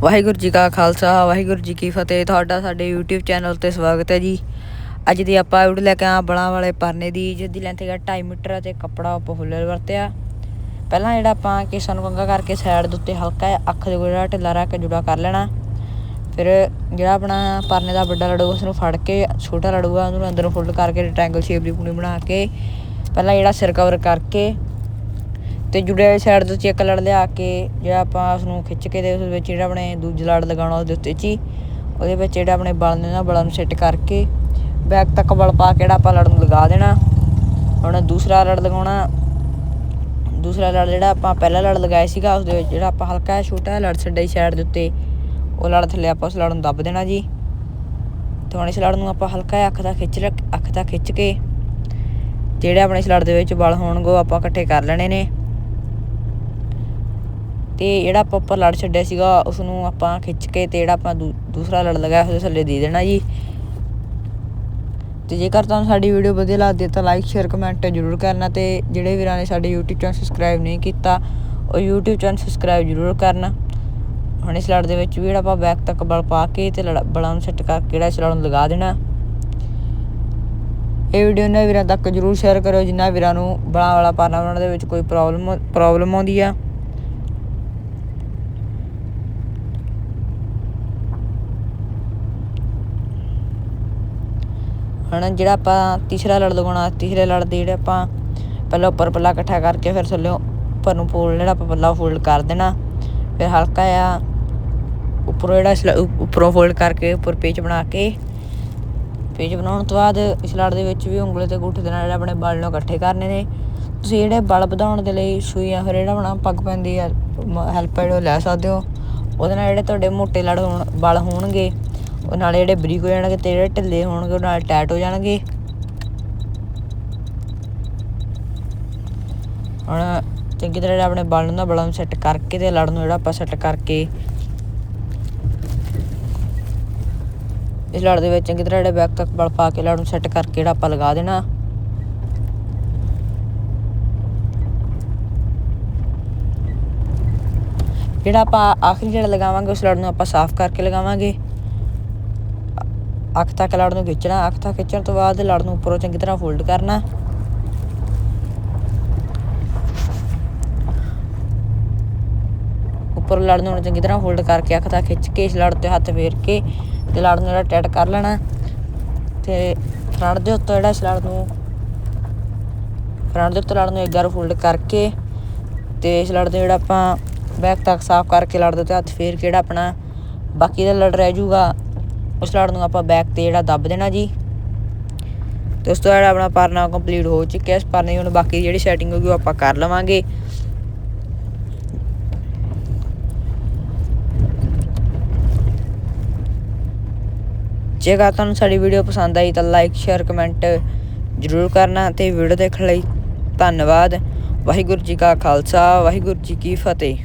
ਵਾਹਿਗੁਰੂ ਜੀ ਕਾ ਖਾਲਸਾ, ਵਾਹਿਗੁਰੂ ਜੀ ਕੀ ਫਤਿਹ। ਤੁਹਾਡਾ ਸਾਡੇ YouTube ਚੈਨਲ ਤੇ ਸਵਾਗਤ ਹੈ ਜੀ। ਅੱਜ ਦੀ ਆਪਾਂ ਵੀਡੀਓ ਲੈ ਕੇ ਆ ਬਲਾਂ ਵਾਲੇ ਪਰਨੇ ਦੀ ਜਿਸ ਦੀ ਲੈਂਥ ਹੈਗਾ 2.5 ਮੀਟਰ ਤੇ ਕੱਪੜਾ ਆਪਾਂ ਫੁੱਲ ਵਰਤਿਆ। ਪਹਿਲਾਂ ਜਿਹੜਾ ਆਪਾਂ ਕੇਸਾਂ ਨੂੰ ਕੰਗਾ ਕਰਕੇ ਸਾਈਡ ਦੇ ਉੱਤੇ ਹਲਕਾ ਜਿਹਾ ਅੱਖ ਦੇ ਕੋਲ ਜਿਹੜਾ ਢਿੱਲਾ ਰੱਖ ਕੇ ਜੁੜਾ ਕਰ ਲੈਣਾ। ਫਿਰ ਜਿਹੜਾ ਆਪਣਾ ਪਰਨੇ ਦਾ ਵੱਡਾ ਲੜੂ ਉਸ ਨੂੰ ਫੜ ਕੇ, ਛੋਟਾ ਲੜੂਗਾ ਉਹਨੂੰ ਅੰਦਰੋਂ ਫੋਲਡ ਕਰਕੇ ਟ੍ਰਾਇੰਗਲ ਸ਼ੇਪ ਦੀ ਪੂਣੀ ਬਣਾ ਕੇ, ਪਹਿਲਾਂ ਜਿਹੜਾ ਸਿਰ ਕਵਰ ਕਰਕੇ ਤੇ ਜੁੜੇ ਹੋਏ ਸਾਈਡ ਦੇ ਉੱਤੇ ਇੱਕ ਲੜ ਲਿਆ ਕੇ ਜਿਹੜਾ ਆਪਾਂ ਉਸ ਨੂੰ ਖਿੱਚ ਕੇ ਤੇ ਉਸ ਵਿੱਚ ਜਿਹੜਾ ਆਪਣੇ ਦੂਜਾ ਲੜ ਲਗਾਉਣਾ ਉਹਦੇ ਉੱਤੇ 'ਚ ਉਹਦੇ ਵਿੱਚ ਜਿਹੜਾ ਆਪਣੇ ਬਲ ਨੇ ਨਾ ਬਲਾਂ ਨੂੰ ਸੈੱਟ ਕਰਕੇ ਬੈਕ ਤੱਕ ਬਲ ਪਾ ਕੇ ਜਿਹੜਾ ਆਪਾਂ ਲੜ ਨੂੰ ਲਗਾ ਦੇਣਾ। ਹੁਣ ਦੂਸਰਾ ਲੜ ਲਗਾਉਣਾ, ਦੂਸਰਾ ਲੜ ਜਿਹੜਾ ਆਪਾਂ ਪਹਿਲਾ ਲੜ ਲਗਾਇਆ ਸੀਗਾ ਉਸ ਦੇ ਵਿੱਚ ਜਿਹੜਾ ਆਪਾਂ ਹਲਕਾ ਜਿਹਾ ਛੋਟਾ ਜਿਹਾ ਲੜ ਛੱਡਿਆ ਸਾਈਡ ਦੇ ਉੱਤੇ, ਉਹ ਲੜ ਥੱਲੇ ਆਪਾਂ ਉਸ ਲੜ ਨੂੰ ਦੱਬ ਦੇਣਾ ਜੀ। ਤੇ ਹੁਣ ਇਸ ਲੜ ਨੂੰ ਆਪਾਂ ਹਲਕਾ ਜਿਹਾ ਅੱਖ ਦਾ ਖਿੱਚ ਰੱਖ, ਅੱਖ ਦਾ ਖਿੱਚ ਕੇ, ਜਿਹੜੇ ਆਪਣੇ ਇਸ ਲੜ ਦੇ ਵਿੱਚ ਬਲ ਹੋਣਗੇ ਉਹ ਆਪਾਂ ਇਕੱਠੇ ਕਰ ਲੈਣੇ ਨੇ। ਤੇ ਜਿਹੜਾ ਆਪਾਂ ਉੱਪਰ ਲੜ ਛੱਡਿਆ ਸੀਗਾ ਉਸ ਨੂੰ ਆਪਾਂ ਖਿੱਚ ਕੇ ਤੇ ਜਿਹੜਾ ਆਪਾਂ ਦੂ- ਦੂਸਰਾ ਲੜ ਲਗਾਇਆ ਉਹਦੇ ਥੱਲੇ ਦੇ ਦੇਣਾ ਜੀ। ਤੇ ਜੇਕਰ ਤੁਹਾਨੂੰ ਸਾਡੀ ਵੀਡੀਓ ਵਧੀਆ ਲੱਗਦੀ ਹੈ ਤਾਂ ਲਾਈਕ ਸ਼ੇਅਰ ਕਮੈਂਟ ਜ਼ਰੂਰ ਕਰਨਾ ਤੇ ਜਿਹੜੇ ਵੀਰਾਂ ਨੇ ਸਾਡੇ YouTube ਚੈਨਲ ਸਬਸਕ੍ਰਾਈਬ ਨਹੀਂ ਕੀਤਾ, ਉਹ YouTube ਚੈਨਲ ਸਬਸਕ੍ਰਾਈਬ ਜ਼ਰੂਰ ਕਰਨਾ। ਹੁਣ ਇਸ ਲੜ ਦੇ ਵਿੱਚ ਵੀ ਜਿਹੜਾ ਆਪਾਂ ਬੈਕ ਤੱਕ ਬਲ ਪਾ ਕੇ ਤੇ ਲੜ- ਬਲਾਂ ਨੂੰ ਸੈੱਟ ਕਰਕੇ ਜਿਹੜਾ ਇਸ ਲੜ ਨੂੰ ਲਗਾ ਦੇਣਾ। ਇਹ ਵੀਡੀਓ ਇਹਨਾਂ ਵੀਰਾਂ ਤੱਕ ਜ਼ਰੂਰ ਸ਼ੇਅਰ ਕਰਿਓ ਜਿਨ੍ਹਾਂ ਵੀਰਾਂ ਨੂੰ ਬਲਾਂ ਵਾਲਾ ਪਾਰਨਾ ਉਹਨਾਂ ਦੇ ਵਿੱਚ ਕੋਈ ਪ੍ਰੋਬਲਮ ਪ੍ਰੋਬਲਮ ਆਉਂਦੀ ਆ। ਹੁਣ ਜਿਹੜਾ ਆਪਾਂ ਤੀਸਰਾ ਲੜ ਲਗਾਉਣਾ, ਤੀਸਰੇ ਲੜ ਦੇ ਜਿਹੜੇ ਆਪਾਂ ਪਹਿਲਾਂ ਉੱਪਰ ਪੱਲਾ ਇਕੱਠਾ ਕਰਕੇ ਫਿਰ ਥੱਲੇ ਉੱਪਰ ਨੂੰ ਫੋਲਡ ਜਿਹੜਾ ਆਪਾਂ ਪੱਲਾ ਫੋਲਡ ਕਰ ਦੇਣਾ, ਫਿਰ ਹਲਕਾ ਆ ਉੱਪਰੋਂ ਜਿਹੜਾ ਇਸ ਲ- ਉੱਪਰੋਂ ਫੋਲਡ ਕਰਕੇ ਉੱਪਰ ਪੇਚ ਬਣਾ ਕੇ ਪੇਜ ਬਣਾਉਣ ਤੋਂ ਬਾਅਦ ਇਸ ਲੜ ਦੇ ਵਿੱਚ ਵੀ ਉਂਗਲੇ ਤੇ ਅੰਗੂਠੇ ਦੇ ਨਾਲ ਜਿਹੜੇ ਆਪਣੇ ਬਲ ਨੂੰ ਇਕੱਠੇ ਕਰਨੇ ਨੇ। ਤੁਸੀਂ ਜਿਹੜੇ ਬਲ ਵਧਾਉਣ ਦੇ ਲਈ ਸੂਈਆਂ ਫਿਰ ਜਿਹੜਾ ਆਪਣਾ ਪੱਗ ਪੈਂਦੀ ਆ ਹੈਲਪ ਉਹ ਲੈ ਸਕਦੇ ਹੋ, ਉਹਦੇ ਨਾਲ ਜਿਹੜੇ ਤੁਹਾਡੇ ਮੋਟੇ ਲੜ ਹੋਣ, ਬਲ ਹੋਣਗੇ ਉਹ ਨਾਲੇ ਜਿਹੜੇ ਬਰੀਕ ਹੋ ਜਾਣਗੇ ਤੇ ਜਿਹੜੇ ਢਿੱਲੇ ਹੋਣਗੇ, ਉਹ ਨਾਲ ਟਾਈਟ ਹੋ ਜਾਣਗੇ। ਹੁਣ ਚੰਗੀ ਤਰ੍ਹਾਂ ਜਿਹੜਾ ਆਪਣੇ ਬਲ ਨੂੰ ਨਾ, ਬਲਾਂ ਨੂੰ ਸੈੱਟ ਕਰਕੇ ਤੇ ਲੜ ਨੂੰ ਜਿਹੜਾ ਆਪਾਂ ਸੈੱਟ ਕਰਕੇ। ਇਸ ਲੜ ਦੇ ਵਿੱਚ ਚੰਗੀ ਤਰ੍ਹਾਂ ਜਿਹੜੇ ਬੈਕ ਤੱਕ ਬਲ ਪਾ ਕੇ ਲੜ ਨੂੰ ਸੈੱਟ ਕਰਕੇ ਜਿਹੜਾ ਆਪਾਂ ਲਗਾ ਦੇਣਾ। ਜਿਹੜਾ ਆਪਾਂ ਆਖਰੀ ਜਿਹੜਾ ਲਗਾਵਾਂਗੇ, ਉਸ ਲੜ ਨੂੰ ਆਪਾਂ ਸਾਫ਼ ਕਰਕੇ ਲਗਾਵਾਂਗੇ। ਅੱਖ ਤੱਕ ਲੜ ਨੂੰ ਖਿੱਚਣਾ ਅੱਖ ਤੱਕ ਖਿੱਚਣ ਤੋਂ ਬਾਅਦ ਲੜ ਨੂੰ ਉੱਪਰੋਂ ਚੰਗੀ ਤਰ੍ਹਾਂ ਫੋਲਡ ਕਰਨਾ। ਉੱਪਰ ਲੜ ਨੂੰ ਚੰਗੀ ਤਰ੍ਹਾਂ ਫੋਲਡ ਕਰਕੇ ਅੱਖ ਤੱਕ ਖਿੱਚ ਕੇ, ਇਸ ਲੜ ਤੇ ਹੱਥ ਫੇਰ ਕੇ ਤੇ ਲੜ ਨੂੰ ਜਿਹੜਾ ਟੈਟ ਕਰ ਲੈਣਾ। ਤੇ ਫਰੰਟ ਦੇ ਉੱਤੇ ਜਿਹੜਾ ਇਸ ਲੜ ਨੂੰ ਫਰੰਟ ਦੇ ਉੱਤੇ ਲੜ ਨੂੰ ਇੱਕ ਵਾਰ ਫੋਲਡ ਕਰਕੇ ਤੇ ਇਸ ਲੜ ਦੇ ਜਿਹੜਾ ਆਪਾਂ ਬੈਕ ਤੱਕ ਸਾਫ਼ ਕਰਕੇ ਲੜ ਦੇ ਉੱਤੇ ਹੱਥ ਫੇਰ ਕੇ ਜਿਹੜਾ ਆਪਣਾ ਬਾਕੀ ਦਾ ਲੜ ਰਹਿ ਜਾਊਗਾ ਉਸ ਲੜ ਨੂੰ ਆਪਾਂ ਬੈਕ ਤੇ ਜਿਹੜਾ ਦੱਬ ਦੇਣਾ ਜੀ। ਤੇ ਉਸ ਤੋਂ ਬਾਅਦ ਆਪਣਾ ਪਰਨਾ ਕੰਪਲੀਟ ਹੋ ਚੁੱਕਿਆ। ਇਸ ਪਰਨੇ ਦੀ ਹੁਣ ਬਾਕੀ ਜਿਹੜੀ ਸੈਟਿੰਗ ਹੋਊਗੀ ਉਹ ਆਪਾਂ ਕਰ ਲਵਾਂਗੇ। ਜੇਕਰ ਤੁਹਾਨੂੰ ਸਾਡੀ ਵੀਡੀਓ ਪਸੰਦ ਆਈ ਤਾਂ ਲਾਈਕ ਸ਼ੇਅਰ ਕਮੈਂਟ ਜ਼ਰੂਰ ਕਰਨਾ ਤੇ ਵੀਡੀਓ ਦੇਖਣ ਲਈ ਧੰਨਵਾਦ। ਵਾਹਿਗੁਰੂ ਜੀ ਕਾ ਖਾਲਸਾ, ਵਾਹਿਗੁਰੂ ਜੀ ਕੀ ਫਤਿਹ।